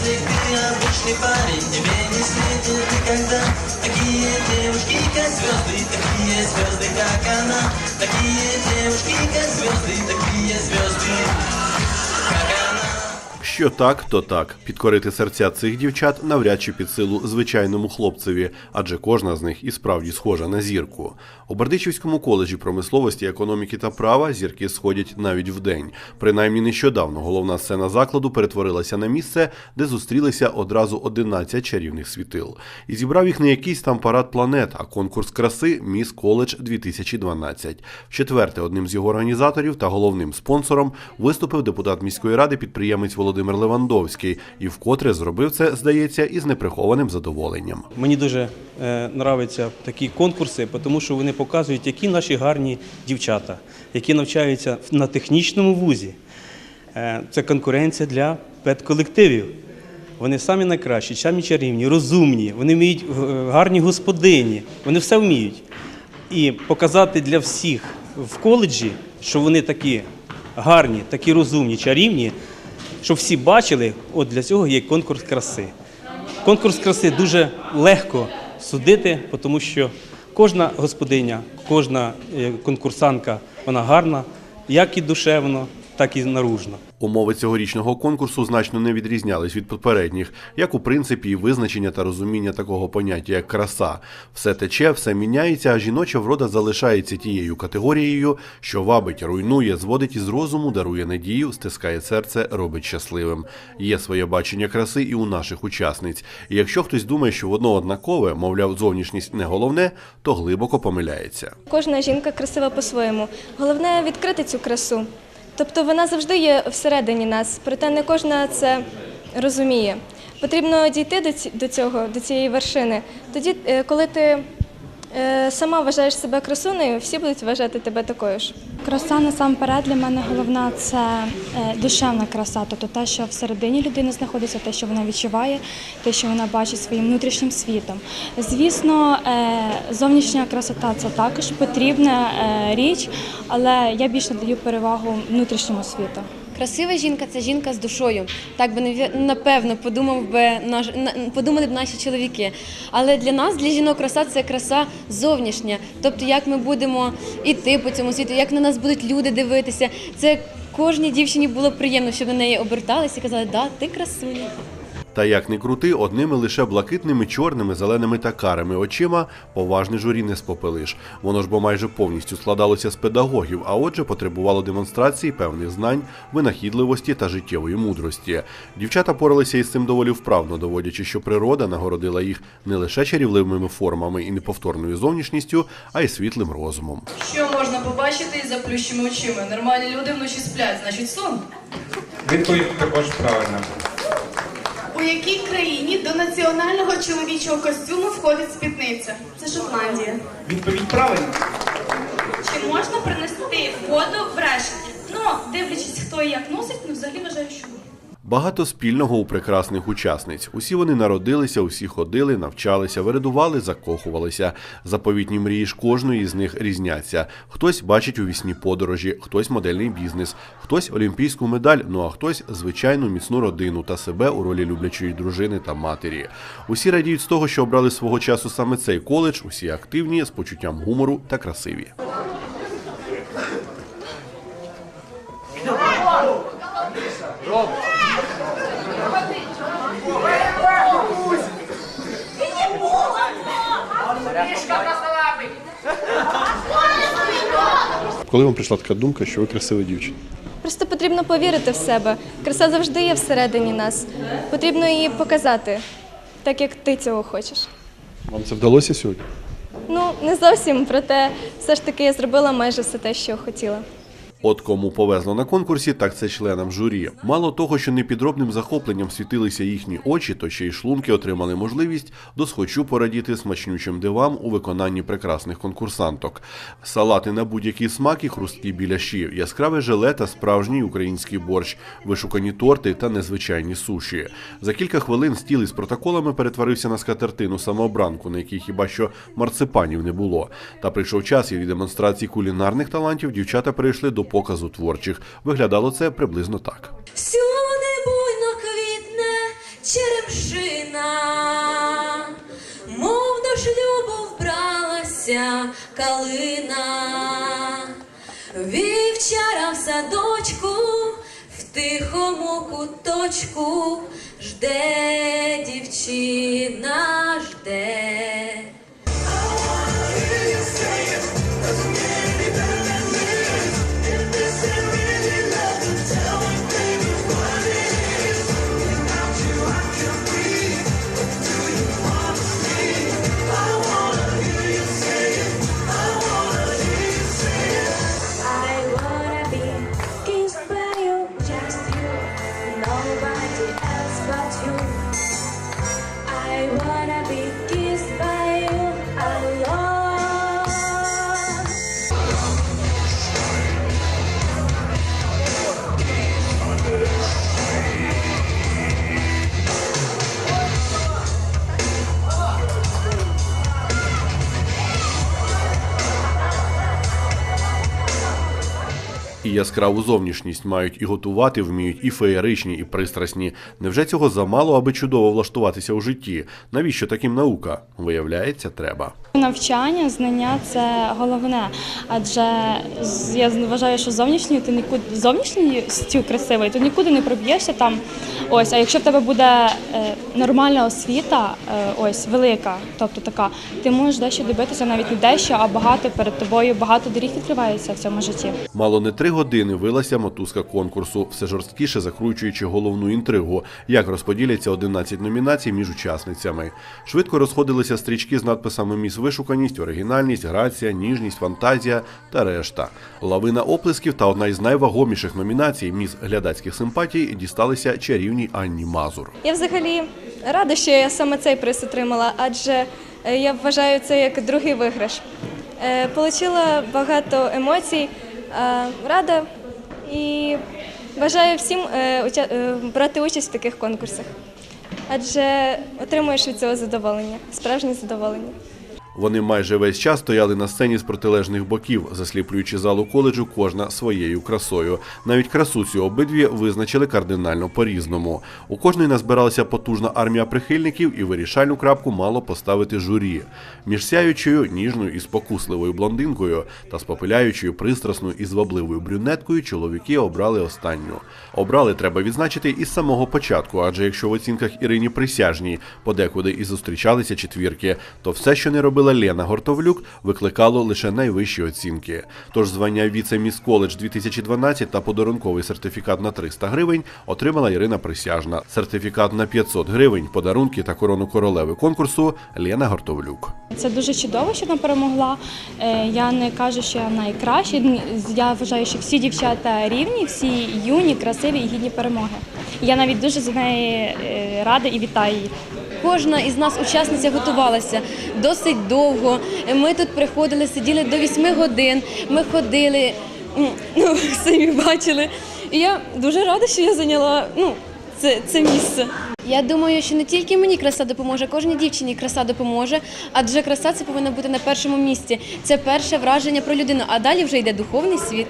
Если ты обычный парень, тебе не светит никогда Такие девушки, как звезды, такие звезды, как она Такие девушки, как звезды, такие Що так, то так. Підкорити серця цих дівчат навряд чи під силу звичайному хлопцеві, адже кожна з них і справді схожа на зірку. У Бердичівському коледжі промисловості, економіки та права зірки сходять навіть вдень. Принаймні нещодавно головна сцена закладу перетворилася на місце, де зустрілися одразу 11 чарівних світил. І зібрав їх не якийсь там парад планет, а конкурс краси Міс Коледж 2012. Вчетверте одним з його організаторів та головним спонсором виступив депутат міської ради підприємець Володимир Левандовський і вкотре зробив це, здається, із неприхованим задоволенням. Мені дуже е, нравляться такі конкурси, тому що вони показують, які наші гарні дівчата, які навчаються на технічному вузі. Е, це конкуренція для педколективів. Вони самі найкращі, самі чарівні, розумні, вони вміють е, гарні господині, вони все вміють. І показати для всіх в коледжі, що вони такі гарні, такі розумні, чарівні, щоб всі бачили, от для цього є конкурс краси. Конкурс краси дуже легко судити, тому що кожна господиня, кожна е, конкурсантка, вона гарна, як і душевно, так і наружно. Умови цьогорічного конкурсу значно не відрізнялись від попередніх, як у принципі і визначення та розуміння такого поняття, як краса. Все тече, все міняється, а жіноча врода залишається тією категорією, що вабить, руйнує, зводить із розуму, дарує надію, стискає серце, робить щасливим. Є своє бачення краси і у наших учасниць. І якщо хтось думає, що воно однакове, мовляв, зовнішність не головне, то глибоко помиляється. Кожна жінка красива по-своєму. Головне відкрити цю красу. Тобто вона завжди є всередині нас, проте не кожна це розуміє. Потрібно дійти до цього, до цієї вершини. Тоді, е, коли ти е, сама вважаєш себе красунею, всі будуть вважати тебе такою ж. Краса насамперед для мене головна це е, душевна краса, тобто те, що всередині людини знаходиться, те, що вона відчуває, те, що вона бачить своїм внутрішнім світом. Звісно, е, зовнішня красота це також потрібна е, річ, але я більше даю перевагу внутрішньому світу. Красива жінка це жінка з душою. Так би напевно подумав би наш на- подумали б наші чоловіки. Але для нас, для жінок, краса це краса зовнішня. Тобто, як ми будемо йти по цьому світу, як на нас будуть люди дивитися. Це кожній дівчині було приємно, щоб на неї оберталися і казали, да, ти красуня. Та як не крути, одними лише блакитними, чорними, зеленими та карими очима поважне журі не спопелиш. Воно ж бо майже повністю складалося з педагогів, а отже, потребувало демонстрації певних знань, винахідливості та життєвої мудрості. Дівчата поралися із цим доволі вправно, доводячи, що природа нагородила їх не лише чарівливими формами і неповторною зовнішністю, а й світлим розумом. Що можна побачити із заплющими очима? Нормальні люди вночі сплять, значить сон. Відповідь також правильна. У якій країні до національного чоловічого костюму входить спідниця? Це Шотландія. Відповідь правильна. Чи можна принести воду в решені? Ну, дивлячись, хто і як носить, ну взагалі вважаю, що. Багато спільного у прекрасних учасниць. Усі вони народилися, усі ходили, навчалися, виридували, закохувалися. Заповітні мрії ж кожної з них різняться. Хтось бачить у вісні подорожі, хтось модельний бізнес, хтось олімпійську медаль, ну а хтось звичайну міцну родину та себе у ролі люблячої дружини та матері. Усі радіють з того, що обрали свого часу саме цей коледж. Усі активні з почуттям гумору та красиві. Коли вам прийшла така думка, що ви красива дівчина? Просто потрібно повірити в себе. Краса завжди є всередині нас. Потрібно її показати, так як ти цього хочеш. Вам це вдалося сьогодні? Ну, не зовсім, проте все ж таки я зробила майже все те, що хотіла. От кому повезло на конкурсі, так це членам журі. Мало того, що непідробним захопленням світилися їхні очі, то ще й шлунки отримали можливість досхочу порадіти смачнючим дивам у виконанні прекрасних конкурсанток. Салати на будь-який смак і хрусткі біляші, яскраве желе та справжній український борщ, вишукані торти та незвичайні суші. За кілька хвилин стіл із протоколами перетворився на скатертину самообранку, на якій хіба що марципанів не було. Та прийшов час і від демонстрації кулінарних талантів дівчата перейшли до показу творчих. Виглядало це приблизно так. Всюди буйно квітне вершина, мов до шлюбу вбралася калина, вівчара в садочку, в тихому куточку жде дівчина, жде. Яскраву зовнішність мають і готувати вміють, і феєричні, і пристрасні. Невже цього замало, аби чудово влаштуватися у житті? Навіщо таким наука? Виявляється, треба. Навчання, знання це головне, адже я вважаю, що зовнішньою ти нікуди зовнішністю красивою, ти нікуди не проб'єшся там. Ось, а якщо в тебе буде е, нормальна освіта, е, ось велика, тобто така, ти можеш дещо добитися, навіть не дещо, а багато перед тобою, багато доріг відкривається в цьому житті. Мало не три години вилася мотузка конкурсу, все жорсткіше закручуючи головну інтригу, як розподіляться 11 номінацій між учасницями. Швидко розходилися стрічки з надписами Міс Вишуканість, оригінальність, грація, ніжність, фантазія та решта. Лавина оплесків та одна із найвагоміших номінацій Міс глядацьких симпатій дісталися чарівній Анні Мазур. Я взагалі рада, що я саме цей приз отримала, адже е, я вважаю це як другий виграш. Е, Получила багато емоцій, е, рада і бажаю всім брати участь в таких конкурсах, адже отримуєш від цього задоволення, справжнє задоволення. Вони майже весь час стояли на сцені з протилежних боків, засліплюючи залу коледжу кожна своєю красою. Навіть красу цю обидві визначили кардинально по-різному. У кожної назбиралася потужна армія прихильників, і вирішальну крапку мало поставити журі. Між сяючою, ніжною і спокусливою блондинкою та спопиляючою, пристрасною і звабливою брюнеткою чоловіки обрали останню. Обрали треба відзначити із самого початку, адже якщо в оцінках Ірині Присяжній подекуди і зустрічалися четвірки, то все, що не робила Лена Гортовлюк, викликало лише найвищі оцінки. Тож звання віце-міс коледж 2012 та подарунковий сертифікат на 300 гривень отримала Ірина Присяжна. Сертифікат на 500 гривень, подарунки та корону королеви конкурсу Лена Гортовлюк. Це дуже чудово, що вона перемогла. Е, Я не кажу, що я найкраща. Я вважаю, що всі дівчата рівні, всі юні, красиві і гідні перемоги. Я навіть дуже за неї е, рада і вітаю її. Кожна із нас учасниця готувалася досить довго. Ми тут приходили, сиділи до 8 годин. Ми ходили, ну самі бачили. І я дуже рада, що я зайняла ну, це, це місце. Я думаю, що не тільки мені краса допоможе, кожній дівчині краса допоможе, адже краса це повинна бути на першому місці. Це перше враження про людину, а далі вже йде духовний світ.